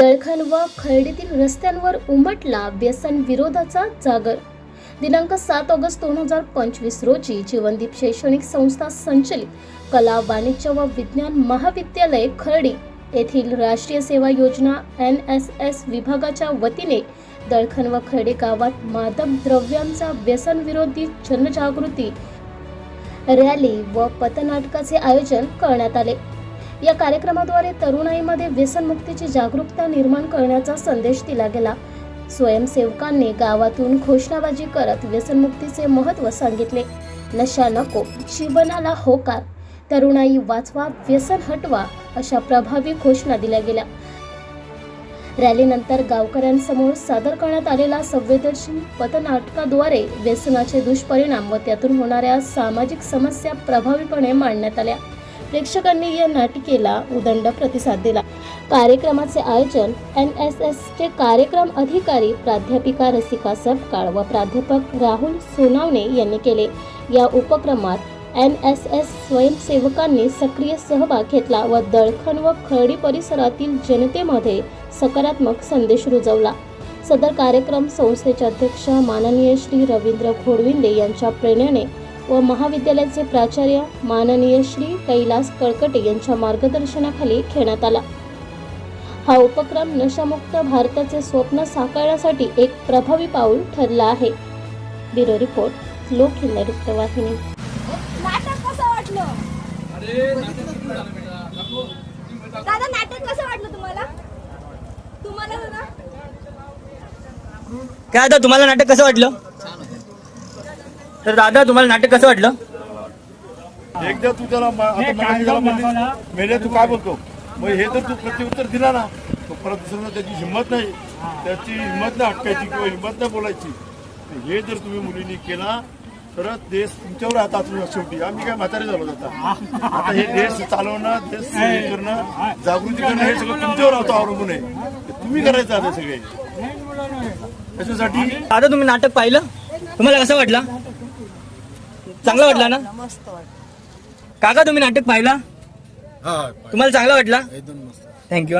दळखण व खर्डीतील रस्त्यांवर उमटला व्यसन विरोधाचा जागर. दिनांक सात ऑगस्ट दोन हजार पंचवीस रोजी जीवनदीप शैक्षणिक संस्था संचलित कला वाणिज्य व विज्ञान महाविद्यालय खर्डी येथील राष्ट्रीय सेवा योजना एन एस एस विभागाच्या वतीने दळखण व खर्डे गावात मादक द्रव्यांचा व्यसन विरोधी जनजागृती रॅली व पथनाटकाचे आयोजन करण्यात आले. या कार्यक्रमाद्वारे तरुणाईमध्ये व्यसनमुक्तीची जागरूकता निर्माण करण्याचा संदेश दिला गेला. स्वयंसेवकांनी गावातून घोषणाबाजी करत व्यसनमुक्तीचे महत्त्व सांगितले. नशा नको शिवनाला होकार. तरुणाई वाचवा व्यसन हटवा अशा प्रभावी घोषणा दिल्या गेल्या. रॅलीनंतर गावकऱ्यांसमोर सादर करण्यात आलेला संवेदनशील पथनाटकाद्वारे व्यसनाचे दुष्परिणाम व त्यातून होणाऱ्या सामाजिक समस्या प्रभावीपणे मांडण्यात आल्या. प्रेक्षकांनी या नाटिकेला उदंड प्रतिसाद दिला. कार्यक्रमाचे आयोजन एन एस एसचे कार्यक्रम अधिकारी प्राध्यापिका रसिका सपकाळ व प्राध्यापक राहुल सोनावणे यांनी केले. या उपक्रमात एन एस एस स्वयंसेवकांनी सक्रिय सहभाग घेतला व दळखण व खर्डी परिसरातील जनतेमध्ये सकारात्मक संदेश रुजवला. सदर कार्यक्रम संस्थेचे अध्यक्ष माननीय श्री रवींद्र घोडविंदे यांच्या प्रेरणेने व महाविद्यालयाचे प्राचार्य माननीय श्री कैलास कळकटे यांच्या मार्गदर्शनाखाली घेण्यात आला. हा उपक्रम नशामुक्त भारताचे स्वप्न साकारण्यासाठी एक प्रभावी पाऊल ठरला आहे. ब्युरो रिपोर्ट लोकहिंद वृत्तवाहिनी. नाटक कसं वाटलं? दादा नाटक कसं वाटलं तुम्हाला? तुम्हाला काय आता तुम्हाला नाटक कसं वाटलं? तर दादा तुम्हाला नाटक कसं वाटलं? एकदा तू त्याला मा- आता मगाशी त्याला म्हणलीस, मेले तू काय बोलतो? मग हे जर तू प्रत्युत्तर दिला ना. तो परत दुसऱ्यांदा त्याची हिंमत नाही. त्याची हिंमत नाही अटकायची किंवा हिंमत नाही बोलायची. तर हे जर तुम्ही मुलींनी केला तरच देश तुमच्यावर हातात शेवटी आम्ही काय म्हातारे झालो आता? आता हे देश चालवणं देश हे करणं जागृती करणं हे सगळं तुमच्यावर आता अवलंबून आहे. ते तुम्ही करायचं आता सगळे. त्याच्यासाठी दादा तुम्ही नाटक पाहिलं? तुम्हाला कसं वाटलं? चांगलं वाटलं ना? मस्त वाटत काका तुम्ही नाटक पाहिला? तुम्हाला चांगलं वाटलं? थँक्यू